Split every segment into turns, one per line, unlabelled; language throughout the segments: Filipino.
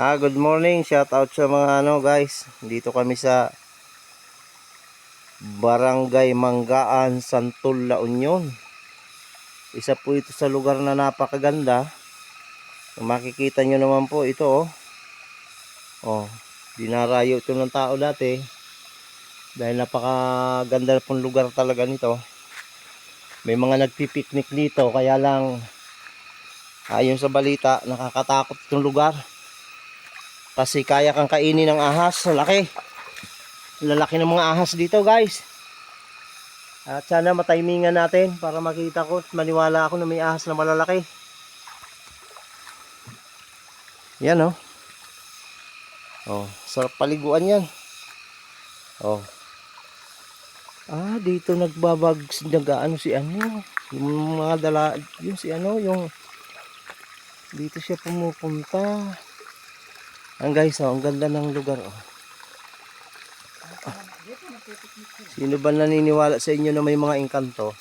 Ha, good morning. Shout out sa mga ano guys. Dito kami sa Barangay Manggaan, Santol, La Union. Isa po ito sa lugar na napakaganda. Makikita nyo naman po ito oh. Oh, dinarayo ito ng tao dati. Dahil napakaganda pong lugar talaga nito. May mga nagpipiknik dito kaya lang ayon sa balita nakakatakot itong lugar. Kasi kaya kang kainin ng ahas. Laki. Lalaki ng mga ahas dito guys. At sana matimingan natin para makita ko maniwala ako na may ahas na malalaki. Yan oh. Oh, sarap paliguan yan. Oh. Ah, dito nagbabag nag-ano si ano, yung mga dala, yun si ano, yung dito siya pumupunta. Ang guys, oh, ang ganda ng lugar oh. Ah. Sino ba naniniwala sa inyo na may mga engkanto?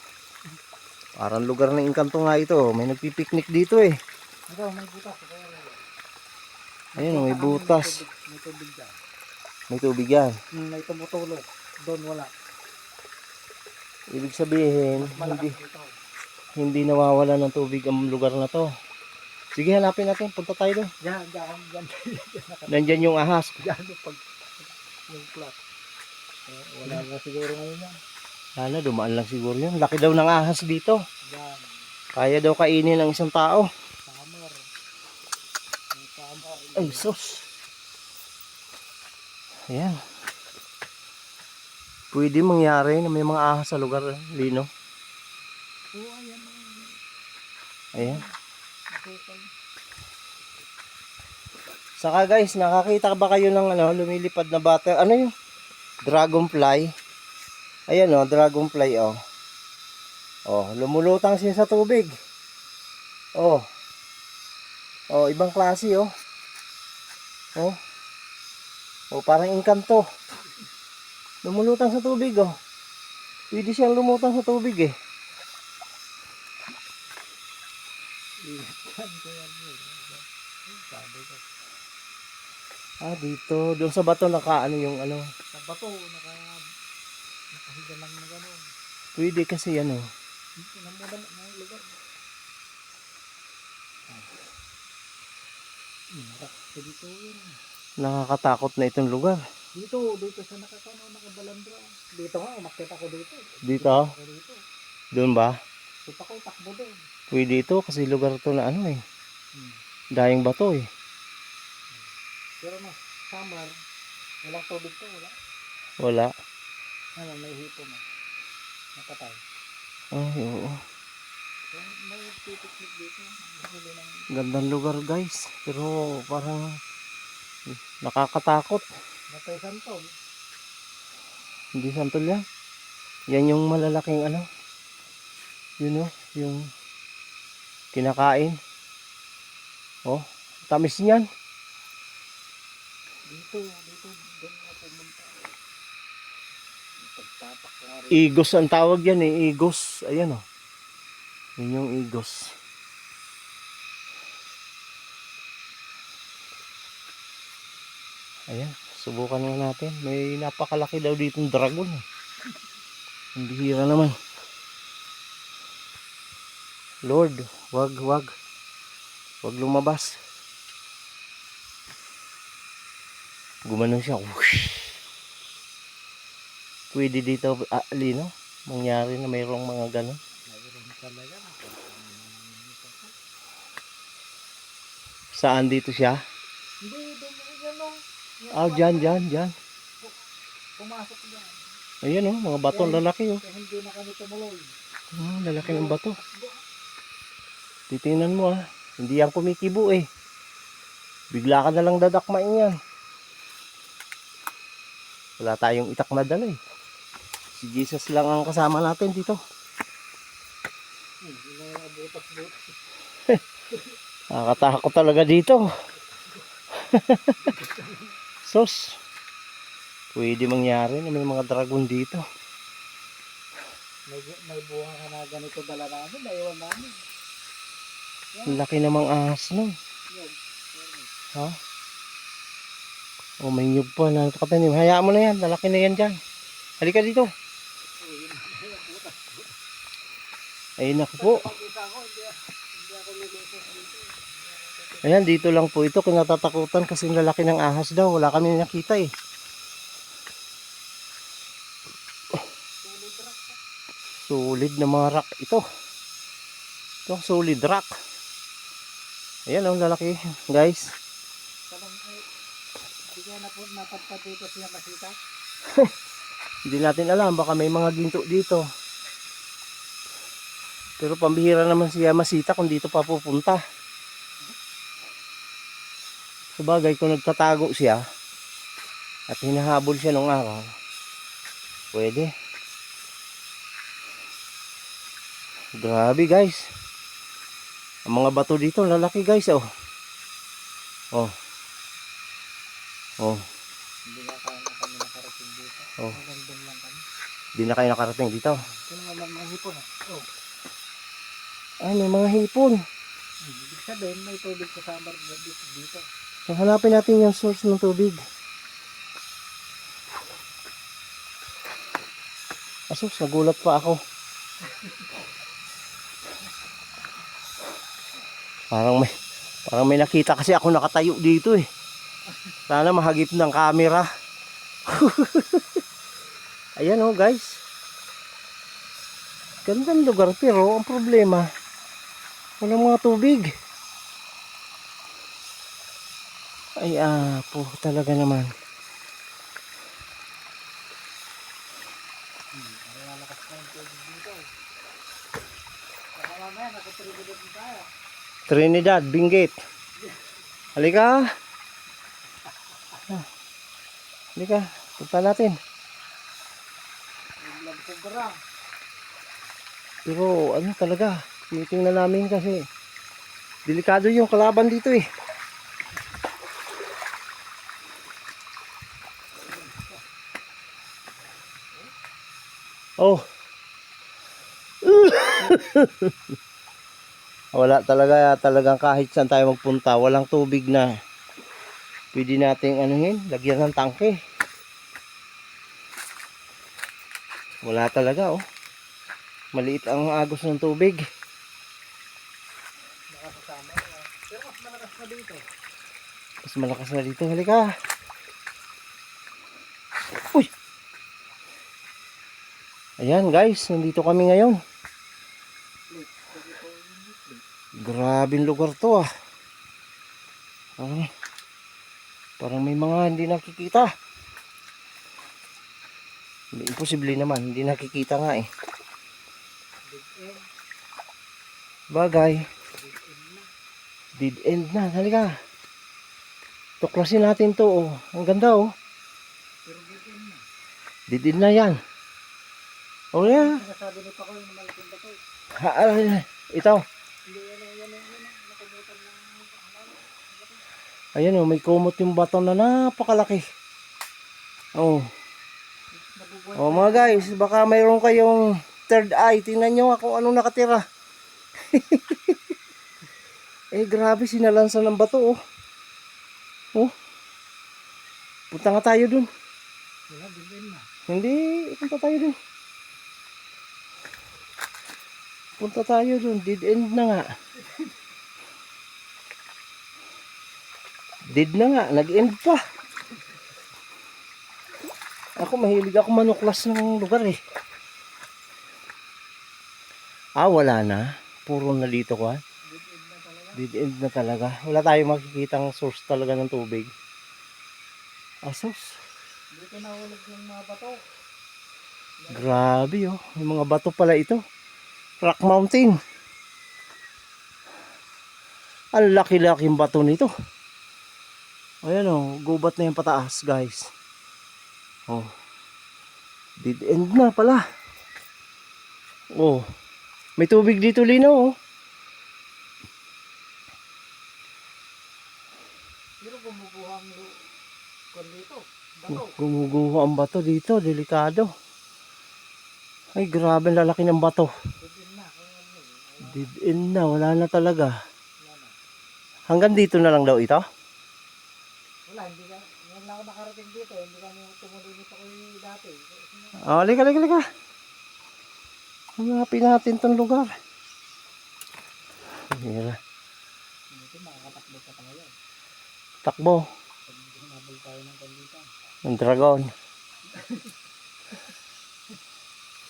Parang lugar ng engkanto nga ito. oh. May nagpipiknik dito eh. Ayun, oh, may butas.
May tubig dyan.
May tubig yan.
Hmm, may tumutulog. Doon wala.
Ibig sabihin, hindi, hindi nawawala ng tubig ang lugar na to. Sige, hanapin natin. Punta tayo doon.
Diyan, diyan, diyan.
Nandyan yung ahas.
Yung pag yung plot. Eh, wala na siguro ngayon yan.
Sana dumaan lang siguro yun. Laki daw ng ahas dito.
Diyan.
Kaya daw kainin ng isang tao.
Summer. Yung summer.
Ay, sus. Ayan. Pwede mangyari na may mga ahas sa lugar, Lino.
Oo, ayan.
Ayan. Saka guys, nakakita ba kayo ng ano, lumilipad na bata? Ano yung dragonfly? Ayan oh, dragonfly oh. Oh, lumulutang siya sa tubig. Oh. Oh, ibang klase oh. Oh. Oh, parang engkanto. Lumulutang sa tubig oh. Pwede siyang lumutang sa tubig eh.
Iyan ko yan. yun. Sabi ko.
Ah, dito. Doon sa bato naka ano yung ano.
Sa bato, naka, nakahiga lang na gano'n.
Pwede kasi ano.
Dito na muna ng lugar. Ko dito yun.
Nakakatakot na itong lugar.
Dito, dito sa nakakano, nakabalandra. Dito nga, umakit ako dito.
Dito?
Dito.
Doon ba?
Dito ako, takbo doon.
Pwede ito kasi lugar to na ano eh.
Hmm.
Dahing bato eh.
Pero na, summer, walang tubig to, wala.
Wala.
Ano, may hipo na. Nakatay.
Ay, oo.
May dito.
Gandang lugar guys. Pero parang nakakatakot.
Natay Santol.
Hindi santol yan. Yan yung malalaking ano. Yun o. Yung kinakain. Oh, tamis niyan.
Dito, dito, doon nga pumunta. Pagtapak nga rin.
Igos ang tawag yan eh. Igos. Ayan o. Yun yung igos. Ayan. Subukan nga natin. May napakalaki daw ditong dragon. Eh. Ang bihira naman. Lord, wag, wag. Wag lumabas. Gumanon siya. Whoosh. Pwede dito, ah, Lino, mangyari na mayroong mga ganon. Saan dito siya?
Hindi, doon mo yan o.
Ah, dyan, dyan, dyan.
Pumasok dyan.
Ayan oh, mga bato lalaki oh.
Kaya hindi na kami tumuloy.
Hmm, lalaki ng bato. Titingnan mo ah. Hindi yan kumikibo eh. Bigla ka na lang dadakmain yan. Wala tayong itak na dala eh. Si Jesus lang ang kasama natin dito. Nakakatakot talaga dito. Sos. Pwede mangyari na may mga dragon dito.
May, may bunga ka na ganito dala namin. Naiwan namin.
Laki namang ahas.
Yun.
Ha? Oh, may nyug pa na. Hayaan mo na yan. Lalaki na yan dyan. Halika dito. Ayun ako po. Ayan, dito lang po ito. Kinatatakutan kasi lalaki ng ahas daw. Wala kami nakita eh. Solid na mga rock ito. Ito, solid rock. Ayan ang lalaki, guys.
Hindi
natin alam, baka may mga ginto dito. Pero pambihira naman siya masita kung dito pa pupunta. Sabagay, kung nagtatago siya at hinahabol siya nung araw, pwede. Grabe guys. Ang mga bato dito, lalaki guys, oh. Oh. Oh.
Hindi nga kaya na kami nakarating dito.
Oh.
Hanggang lang kami.
Di na kayo nakarating dito.
Ito lang mga hipon ah. Oh.
Ay, may mga hipon.
Hmm, Ibig sabihin, may tubig kasama rin dito. dito.
So, hanapin natin yung source ng tubig. Asus, nagulat pa ako. Parang may parang may nakita kasi ako nakatayo dito eh. Sana mahagip ng camera. Ayan oh guys. Gandang lugar pero ang problema walang mga tubig. Ay, ah, po talaga naman.
Hmm, Ang lalakas na yung tubig dito. eh. Baka mamaya, nakatribulot na tayo.
Trinidad, Benguet. Halika. Halika, punta natin. Pero ano talaga, tinitingnan namin kasi delikado yung kalaban dito eh. Oh. Wala talaga, talagang kahit saan tayo magpunta, walang tubig na pwede nating anuhin, lagyan ng tangke. Wala talaga oh. Maliit ang agos ng tubig.
Pero mas malakas dito.
Mas malakas na dito. Halika. Uy! Ayan guys, nandito kami ngayon.
Wait, pwede po yung wait.
Grabing lugar to ah. Parang, parang may mga hindi nakikita. Imposible naman, hindi nakikita nga eh. Bagay,
Big end na.
dead end na. Halika. Tuklasin natin to oh. Ang ganda oh. Dead end na yan. Oh yeah.
Sinasabi ni Pakoy na malaking bato.
Ha, ah, ito.
Hindi, yan ang, yan ang, yan ang nakumutan ng halaman.
Ayan oh, may kumot yung bato na napakalaki. Oh. Oh mga guys, baka mayroon kayong third eye. Tingnan nyo nga kung anong nakatira. eh grabe, sinalansan ng bato oh. Oh. Punta nga tayo dun.
Wala, na.
Hindi, punta tayo dun. Punta tayo dun. Dead end na nga. Dead na nga. Nag-end pa. Ako mahilig ako manuklas ng lugar eh. Ah, wala na. Puro na dito ko. ah.
Big end na talaga.
Dead end na talaga. Wala tayong makikitang source talaga ng tubig. Ah, source.
Dito nahulog yung mga bato.
Grabe oh. Yung mga bato pala ito. Rock Mountain. Ang laki-laking bato nito. Ayan oh. Gubat na yung pataas guys. Oh. Dead end na pala. Oh. May tubig dito linaw oh.
Pero gumubuha ang kwan dito. Bato.
Gumuguho ang bato dito. Delikado. Ay grabe lalaki ng bato. Dead end na. Wala na talaga. Hanggang dito na lang daw ito.
Wala, hindi ka. Ngayon lang ako nakarating dito. Hindi kami tumulinis ako yung dati.
Oh, lika, lika, lika. Hanapin natin tong lugar. Mira. Takbo.
Ng.
Ng dragon.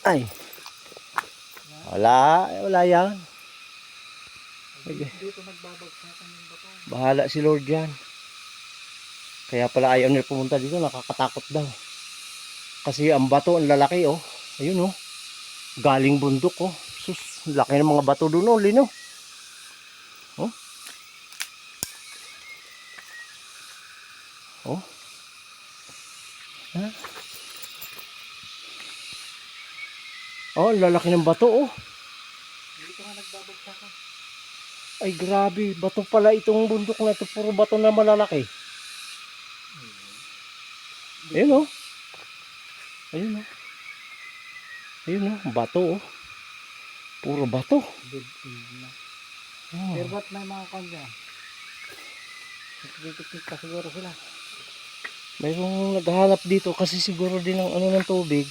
Ay. Wala. Wala yan.
Dito nagbabagsakan yung bato.
Bahala si Lord yan. Kaya pala ayaw nila pumunta dito. Nakakatakot daw. Kasi ang bato, ang lalaki oh. Ayun oh. Galing bundok oh. Sus, laki ng mga bato doon oh. Lino. Oh. Oh. Ha? Oh, ang lalaki ng bato oh.
Dito nga nagbabagsakan.
Ay grabe, bato pala itong bundok na ito. Puro bato na malalaki. Ayun oh. Ayun oh. Ayun oh, bato oh. Puro bato. Oh.
Pero ba't may mga kanya? Nagpipiknik pa siguro sila.
Mayroong naghahanap dito kasi siguro din ng ano ng tubig.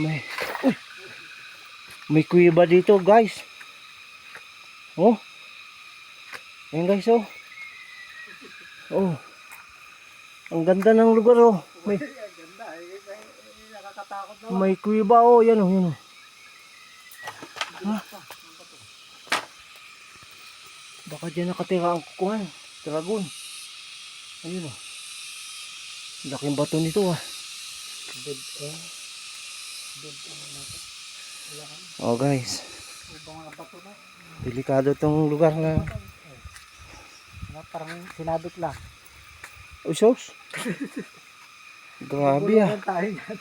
May Uy! May kuiba dito, guys. Oh. Ayun guys, oh. Oh. Ang ganda ng lugar, oh. May
ganda. Eh, eh, nakakatakot na.
may kuiba, oh. Yan, oh, yan, oh.
Bato.
Baka dyan nakatira ang kukuhan. Dragon. Ayun oh. Laking bato nito ah.
Dead end. Dead.
Oh guys. Delikado tong lugar na.
Oh. Nga, Parang sinabit lang.
Usos. Grabe ah.
Tayo yan.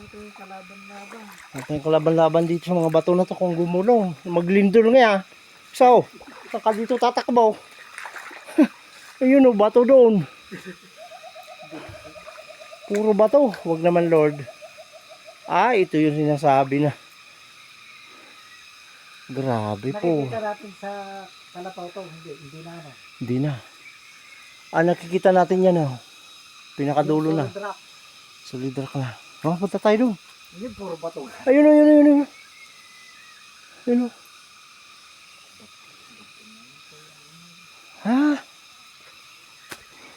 Ito yung kalaban-laban.
Ito yung kalaban-laban dito sa mga bato na to kung gumulong. Maglindol nga ah. So, saka dito tatakbo. Ayun oh, bato doon. Puro bato. Wag naman Lord. Ah, ito yung sinasabi na. Grabe po.
Nakikita natin sa kalapaw to. Hindi, hindi na ano.
Hindi na. Ah, nakikita natin yan oh. Pinakadulo na. Solid rock na. Oh, punta tayo doon.
Yun, puro bato.
Ayun o, ayun o, ayun o. Ayun o. Ha?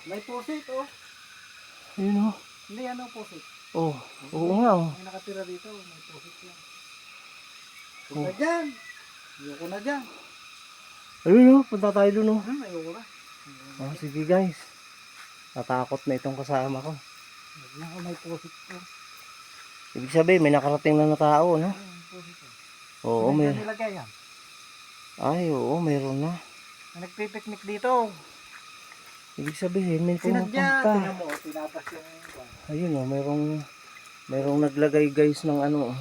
May pusit, oh.
Ayun o.
Hindi, ano pusit?
Oh, oo nga oh.
May nakatira dito, may pusit yan. Huwag na dyan. Ayoko na dyan.
Ayun o, punta tayo doon o.
Hmm, ayoko na.
Oh, sige guys. Natakot na itong kasama ko.
Huwag na ako may pusit ko.
Ibig sabihin, may nakarating na na tao, no? Oo,
May nilagay yan.
Ay, oo, mayroon na.
Nagpipiknik dito.
Ibig sabihin, may pumupunta.
Mo, tinatas yung
Ayun o, mayroong... Mayroong naglagay guys ng ano, oh.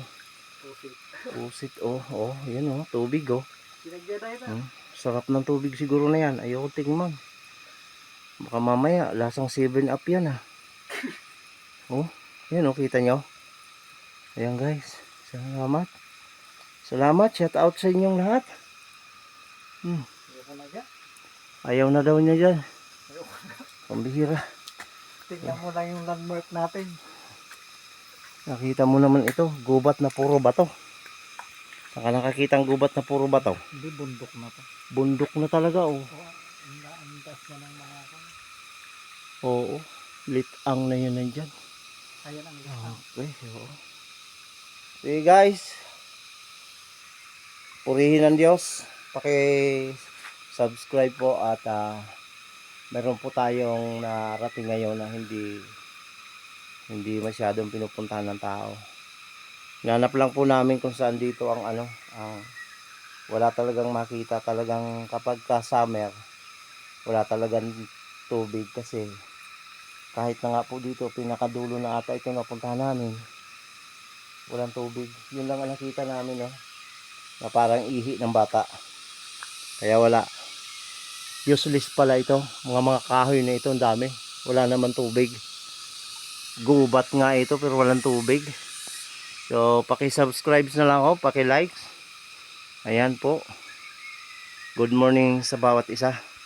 pusit.
Pusit, oh, oh, yun oh, tubig oh.
Sinadya tayo.
Hmm. Sarap ng tubig siguro na yan. Ayoko tingnan. Baka mamaya, lasang 7 up yan ah. Oh, yan oh, kita nyo. Ayan guys. Salamat. Salamat. Shout out sa inyong lahat. Hmm. Ayaw na daw niya dyan. Pambihira.
Tingnan mo lang yung landmark natin.
Nakita mo naman ito. Gubat na puro bato. Saka nakakita ang gubat na puro bato.
Hindi, bundok na to.
Bundok na talaga oh.
Ang andas na ng mga kan.
Oo. Litang na yun nandyan.
Ayan ang lisang.
Okay, oo. Sige guys. Purihin ng Diyos. Paki-subscribe po at ah, meron po tayong narating ngayon na hindi hindi masyadong pinupuntahan ng tao. Nanap lang po namin kung saan dito ang ano, ang wala talagang makita talagang kapag ka summer wala talagang tubig kasi kahit na nga po dito pinakadulo na ata ito napuntahan namin. Walang tubig. Yun lang ang nakita namin no? Na parang ihi ng bata. Kaya wala. Useless pala ito. Mga mga kahoy na ito ang dami. Wala naman tubig. Gubat nga ito pero walang tubig so paki-subscribe na lang ako paki-like ayan po Good morning sa bawat isa.